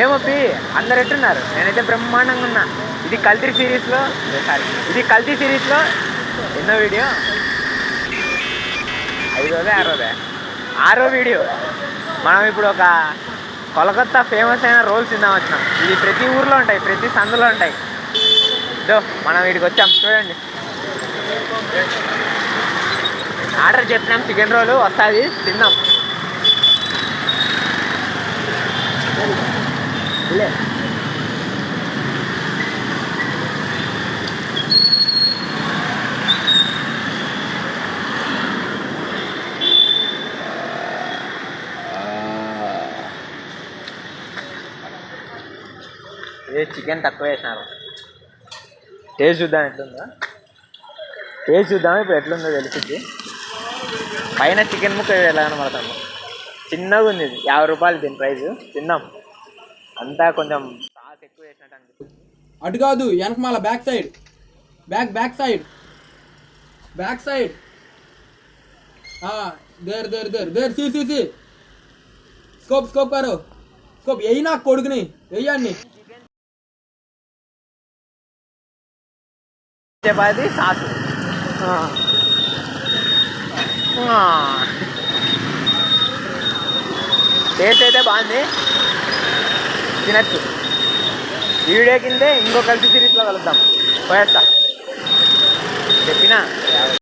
ఏమప్పి అందరు ఎట్టున్నారు? నేనైతే బ్రహ్మాండంగా ఉన్నా. ఇది కల్తీ సిరీస్లో సారీ ఇది కల్తీ సిరీస్లో ఎన్నో వీడియో ఐదోదే ఆరోదే? ఆరో వీడియో మనం ఇప్పుడు ఒక కొలకత్తా ఫేమస్ అయిన రోల్స్ తిందాం వచ్చినాం. ఇది ప్రతి ఊర్లో ఉంటాయి ప్రతి సందులో ఉంటాయి. దో మనం వీడికి వచ్చాం చూడండి. ఆర్డర్ చెప్పినాం చికెన్ రోల్ వస్తుంది తిందాం. లే. ఏ చికెన్ తక్కువ వేసినారు టేస్ట్ చూద్దాం ఎట్లుందో. టేస్ట్ చూద్దాం ఇప్పుడు ఎట్లుందో తెలిసింది పైన చికెన్ ముక్క ఎలా కనబడుతుంది. చిన్నగా ఉంది ఇది. యాభై రూపాయలు దీని ప్రైస్ తిన్నాం. అంతా కొంచెం సాస్ ఎక్కువ వేసినట్టు అనిపిస్తుంది. అటు కాదు వెనకమాల back side. Back back side. Back side. There there there there see see see. Scope scope car scope ఎయ్యి నా కొడుకుని వెయ్యండి చపాతి సాస్. టేస్ట్ అయితే బాగుంది. తినచ్చు. ఈ వీడియో కిందే ఇంకో కలిసి సిరీస్లో కలుద్దాం. పోయేస్తా. చెప్పినా?